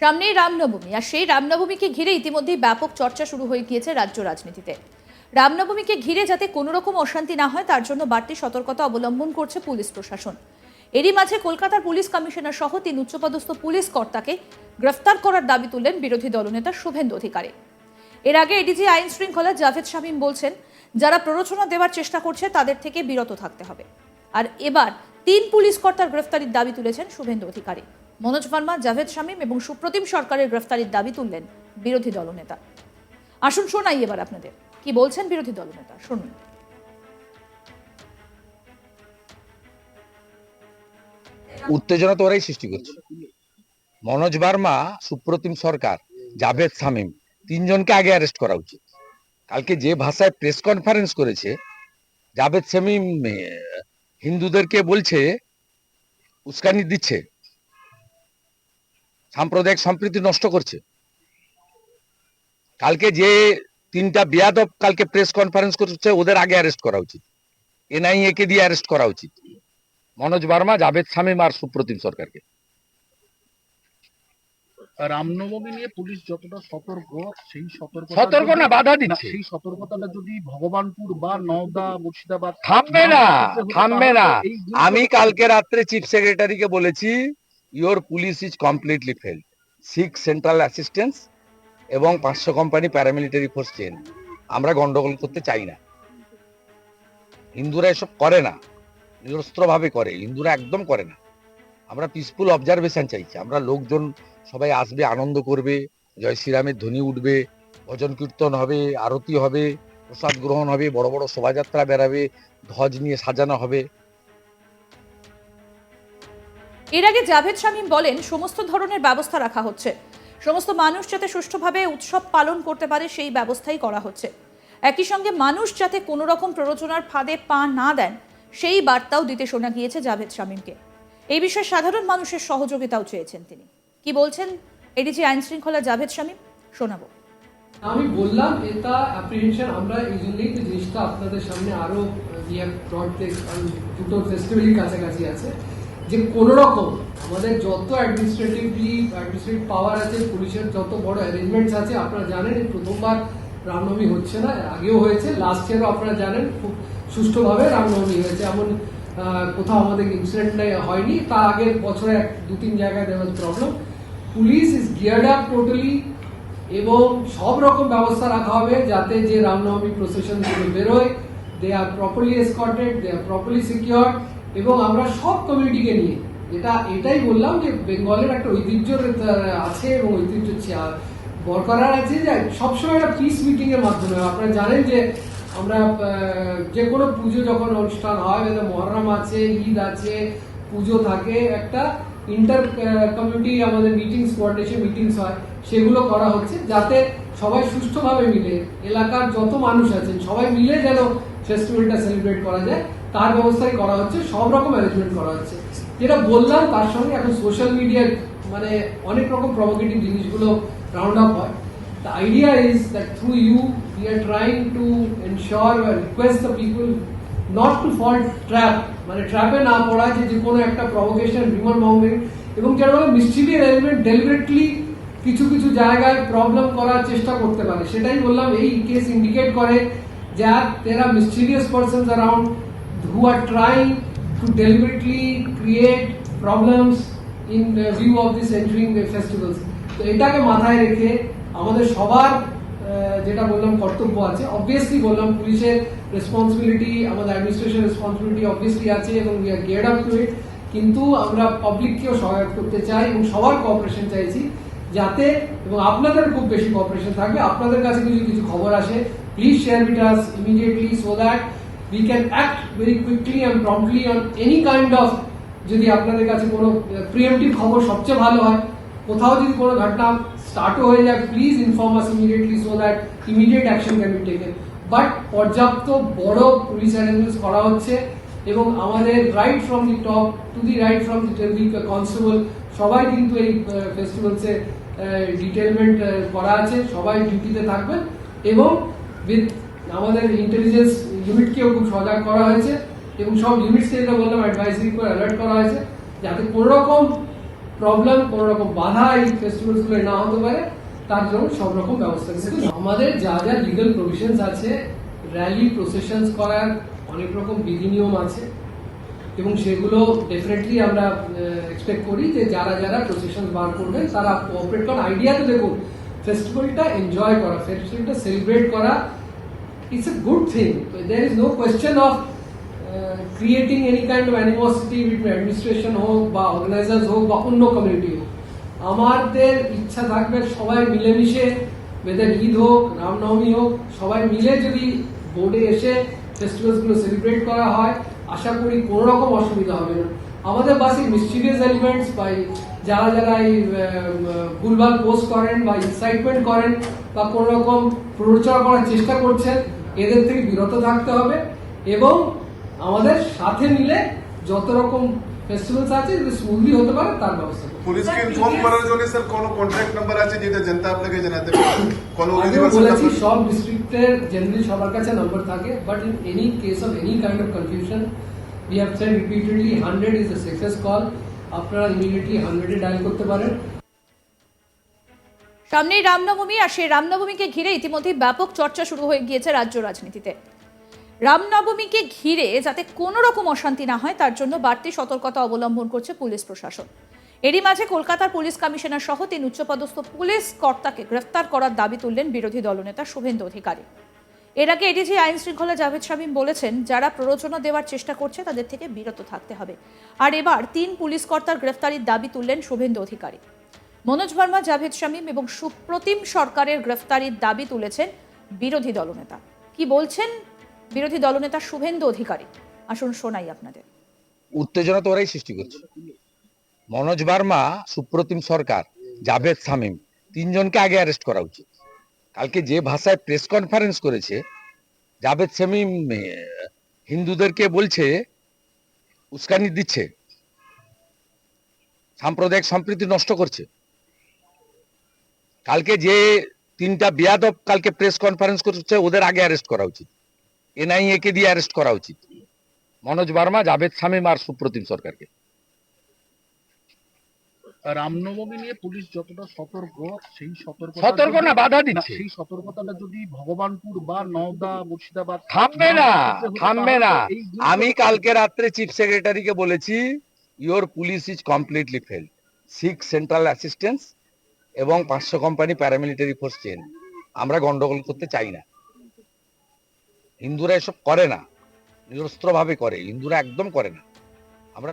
সামনেই রামনবমী, আর সেই রামনবমীকে ঘিরে ইতিমধ্যেই ব্যাপক চর্চা শুরু হয়ে গিয়েছে রাজ্য রাজনীতিতে। রামনবমীকে ঘিরে যাতে কোনো রকম অশান্তি না হয়, তার জন্য বাড়তি সতর্কতা অবলম্বন করছে পুলিশ প্রশাসন। এরই মাঝে কলকাতার পুলিশ কমিশনার সহ তিন উচ্চপদস্থ পুলিশ কর্তাকে গ্রেফতার করার দাবি তুললেন বিরোধী দলনেতা শুভেন্দু অধিকারী। এর আগে এডিজি আইন শৃঙ্খলা জাভেদ শামীম বলছেন, যারা প্ররোচনা দেওয়ার চেষ্টা করছে, তাদের থেকে বিরত থাকতে হবে। আর এবার তিন পুলিশ কর্তার গ্রেফতারির দাবি তুলেছেন শুভেন্দু অধিকারী। মনোজ ভার্মা, জাভেদ শামীম এবং সুপ্রতিম সরকারের গ্রেফতারির দাবি তুললেন বিরোধী দলনেতা। আসুন শোনাই এবার আপনাদের। কি বলছেন বিরোধী দলনেতা? শুনুন। উত্তেজনা তো ওরাই সৃষ্টি করছে। মনোজ বার্মা সুপ্রতিম সরকার, জাভেদ শামীম, তিনজনকে আগে অ্যারেস্ট করা উচিত। কালকে যে ভাষায় প্রেস কনফারেন্স করেছে, জাভেদ শামীম হিন্দুদেরকে বলছে, উস্কানি দিচ্ছে। সাম্প্রদায়িক সম্প্রীতি নষ্ট করছে। কালকে যে তিনটা বিয়াদব কালকে প্রেস কনফারেন্স করছে ওদের আগে অ্যারেস্ট করা উচিত। এনআইএ কে দিয়ে অ্যারেস্ট করা উচিত। মনোজ বার্মা জাভেদ শামীম আর সুপ্রতিম সরকারকে। রামনবমী নিয়ে পুলিশ যতটা সতর্ক সেই সতর্ক সতর্ক না বাধা দিচ্ছে। সেই সতর্কতাটা যদি ভগবানপুর বা নওদা মুর্শিদাবাদ থামবে না থামবে না। আমি কালকে রাত্রে চিফ সেক্রেটারিকে বলেছি your police is completely fail seek central assistance এবং পাঁচশো কোম্পানি প্যারামিলিটারি ফোর্স চেন আমরা গন্ডগোল করতে চাই না। হিন্দুরা এসব করে না। নিরস্ত্রভাবে করে। হিন্দুরা একদম করে না। আমরা পিসফুল অবজারভেশন চাইছি। আমরা লোকজন সবাই আসবে, আনন্দ করবে। জয় শ্রীরামের ধ্বনি উঠবে। ভজন কীর্তন হবে, আরতি হবে, প্রসাদ গ্রহণ হবে, বড় বড় শোভাযাত্রা বেরাবে ধ্বজ নিয়ে সাজানো হবে। এর আগে জাভেদ শামীম বলেন, সমস্ত ধরনের ব্যবস্থা রাখা হচ্ছে। সমস্ত মানুষ যাতে সুষ্ঠুভাবে উৎসব পালন করতে পারে, সেই ব্যবস্থাই করা হচ্ছে। একই সঙ্গে মানুষ যাতে কোনো রকম প্ররোচনার ফাঁদে পা না দেন, সেই বার্তাও দিতে শোনা গিয়েছে জাভেদ শামীমকে। এই বিষয়ে সাধারণ মানুষের সহযোগিতাও চেয়েছেন তিনি। কি বলছেন এডিজি আইন শৃঙ্খলা জাভেদ শামীম? শোনাবো। আমি বললাম, এটা অ্যাপ্রিহেনশন আমরা এই জন্যই জিনিসটা আপনাদের সামনে আরও ইয়ে দুটো ফেস্টিভ্যালই কাছাকাছি আছে। যে কোনো রকম আমাদের যত অ্যাডমিনিস্ট্রেটিভলি অ্যাডমিনিস্ট্রেটিভ পাওয়ার আছে, পুলিশের যত বড় অ্যারেঞ্জমেন্টস আছে, আপনারা জানেন প্রথমবার রামনবমী হচ্ছে না, আগেও হয়েছে লাস্ট ইয়ারও আপনারা জানেন, খুব সুষ্ঠুভাবে রামনবমী হয়েছে। এমন কোথাও আমাদের ইনসিডেন্ট হয়নি তার আগের বছরে এক, দু, তিন জায়গায় দেওয়ার problem police is geared up totally এবং সব রকম ব্যবস্থা রাখা হবে যাতে যে রামনবমী প্রসেশন থেকে বেরোয় they are properly escorted they are properly secure এবং আমরা সব কমিউনিটিকে নিয়ে, এটা, এটাই বললাম যে বেঙ্গলের একটা ঐতিহ্য আছে এবং ঐতিহ্য বরকরার আছে যে সবসময় একটা পিস মিটিং এর মাধ্যমে। আপনারা জানেন যে আমরা যে কোনো পুজো যখন অনুষ্ঠান হয় মহরম আছে, ঈদ আছে, পুজো থাকে, একটা ইন্টার কমিউনিটি আমাদের মিটিংস কোঅর্ডিনেশন মিটিংস হয়, সেগুলো করা হচ্ছে যাতে সবাই সুষ্ঠুভাবে মিলে, এলাকার যত মানুষ আছেন, সবাই মিলে যেন ফেস্টিভ্যালটা সেলিব্রেট করা যায়। তার ব্যবস্থাই করা হচ্ছে সব রকম অ্যারেঞ্জমেন্ট করা হচ্ছে। যেটা বললাম তার সঙ্গে এখন সোশ্যাল মিডিয়ার মানে অনেক রকম প্রভোকেটিভ জিনিসগুলো রাউন্ড আপ হয়। The idea is that through you, we trying to ensure or request the people not to fall trap মানে ট্র্যাপে না পড়া যে যে কোনো একটা প্রভোকেশন রিমোট মঙ্গিং এবং যারা বলে মিস্টিভিয়াস এলিমেন্ট ডেলিবারেটলি কিছু কিছু জায়গায় প্রবলেম করার চেষ্টা করতে পারে। সেটাই বললাম এই কেস ইন্ডিকেট করে যে are mischievous persons around who are trying to deliberately create problems in the view of this entering the festivals. তো এটাকে মাথায় রেখে আমাদের সবার যেটা বললাম, কর্তব্য আছে। অবভিয়াসলি বললাম, পুলিশের রেসপন্সিবিলিটি আমাদের অ্যাডমিনিস্ট্রেশন রেসপন্সিবিলিটি অবভিয়াসলি আছে এবং we are geared up to it কিন্তু আমরা পাবলিককেও সহায়তা করতে চাই এবং সবার কোঅপারেশন চাইছি যাতে, এবং আপনাদের খুব বেশি কোঅপারেশন থাকবে আপনাদের কাছে কিছু কিছু খবর আসে please share with us immediately so that we can act very quickly and promptly on any kind of যদি আপনাদের কাছে কোনো প্রিএমটিভ খবর সবচেয়ে ভালো হয়, কোথাও যদি কোনো ঘটনা স্টার্টও হয়ে যায় please inform us immediately so that immediate action can be taken but পর্যাপ্ত বড় পুলিশ অ্যারেঞ্জমেন্টস করা হচ্ছে এবং আমাদের right from the top to the right from the constable সবাই কিন্তু এই ফেস্টিভ্যালসে ডিটেলমেন্ট করা আছে, সবাই ডিউটিতে থাকবেন এবং উইথ আমাদের ইন্টেলিজেন্স ইউনিটকেও খুব সজাগ করা হয়েছে এবং সব ইউনিটসকে যেটা বললাম অ্যাডভাইজারি করে অ্যালার্ট করা হয়েছে যাতে কোনো রকম প্রবলেম কোনো রকম বাধা এই ফেস্টিভ্যালসগুলো না হতে পারে, তার জন্য সব রকম ব্যবস্থা কিন্তু আমাদের যা যা লিগাল প্রভিশনস আছে র্যালি প্রসেশনস করার অনেক রকম বিধি নিয়ম আছে এবং সেগুলো ডেফিনেটলি আমরা এক্সপেক্ট করি যে যারা যারা প্রসেশন বার করবেন, তারা কোঅপারেট করার আইডিয়া তো দেখুন ফেস্টিভ্যালটা এনজয় করা ফেস্টিভ্যালটা সেলিব্রেট করা it's a good thing there is no question of creating any kind of animosity between administration হোক বা অর্গানাইজার্স হোক বা অন্য কমিউনিটি হোক। আমাদের ইচ্ছা থাকবে সবাই মিলেমিশে ওয়েদার ঈদ হোক, রামনবমী হোক, সবাই মিলে যদি বোর্ডে এসে ফেস্টিভ্যালস সেলিব্রেট করা হয়, আশা করি কোনো রকম অসুবিধা হবে না। আমাদের বাসে মিস্টিরিয়াস এলিমেন্টস বা এই যারা যারা এই ভুলভাল পোস্ট করেন বা ইনসাইটমেন্ট করেন বা কোনো রকম প্ররোচনা করার চেষ্টা করছেন এদের থেকে বিরত থাকতে হবে এবং আমাদের সাথে মিলে যত রকম ফেস্টিভ্যালস আছে যদি স্মুথলি হতে পারে তার ব্যবস্থা পুলিশকে ইনফর্ম করার জন্য স্যার কোনো কন্ট্যাক্ট নাম্বার আছে যেটা জনতা আপনাকে জানাতে পারে? কোনো বলেছি সব ডিস্ট্রিক্টের জেনারেলি সবার কাছে নাম্বার থাকে but in any case of any kind of confusion we have said repeatedly hundred is a success call আপনারা ইমিডিয়েটলি হান্ড্রেডে ডায়াল করতে পারেন। সামনেই রামনবমী, আর সেই রামনবমীকে ঘিরে ইতিমধ্যেই ব্যাপক চর্চা শুরু হয়ে গিয়েছে রাজ্য রাজনীতিতে। রামনবমীকে ঘিরে যাতে কোনো রকম অশান্তি না হয়, তার জন্য বাড়তি সতর্কতা অবলম্বন করছে পুলিশ প্রশাসন। এরই মাঝে কলকাতার পুলিশ কমিশনার সহ তিন উচ্চপদস্থ পুলিশ কর্তাকে গ্রেফতার করার দাবি তুললেন বিরোধী দলনেতা শুভেন্দু অধিকারী। এর আগে এডিজি আইন শৃঙ্খলা জাভেদ শামীম বলেছেন, যারা প্ররোচনা দেওয়ার চেষ্টা করছে, তাদের থেকে বিরত থাকতে হবে। আর এবার তিন পুলিশ কর্তার গ্রেফতারির দাবি তুললেন শুভেন্দু অধিকারী। মনোজ ভার্মা, জাভেদ শামীম এবং সুপ্রতিম সরকারের গ্রেফতারির দাবি তুলেছেন বিরোধী দলনেতা। কি বলছেন বিরোধী দলনেতা শুভেন্দু অধিকারী? আসুন শোনাই আপনাদের। উত্তেজনা তো ওরাই সৃষ্টি করছে। মনোজ বার্মা সুপ্রতিম সরকার, জাভেদ শামীম, তিনজনকে আগে অ্যারেস্ট করা উচিত। কালকে যে ভাষায় প্রেস কনফারেন্স করেছে, জাভেদ শামীম হিন্দুদেরকে বলছে, উস্কানি দিচ্ছে, সাম্প্রদায়িক সম্প্রীতি নষ্ট করছে। কালকে যে তিনটা বিয়াদব কালকে প্রেস কনফারেন্স করছে, ওদের আগে অ্যারেস্ট করা উচিত। এনআইএ কে দিয়ে অ্যারেস্ট করা উচিত। মনোজ বার্মা, জাভেদ শামীম আর সুপ্রতিম সরকারকে। রামনবমী নিয়ে পুলিশ যতটা সতর্ক সেই সতর্কতা সতর্ক না বাধা দিচ্ছে। সেই সতর্কতাটা যদি ভগবানপুর বা নওদা মুর্শিদাবাদ থামবে না থামবে না। আমি কালকে রাত্রে চিফ সেক্রেটারিকে বলেছি your police is completely fail six central assistance এবং পাঁচশো কোম্পানি প্যারামিলিটারি ফোর্স চেন আমরা গন্ডগোল করতে চাই না। হিন্দুরা এসব করে না। নিরস্ত্র ভাবে করে। হিন্দুরা একদম করে না। আমরা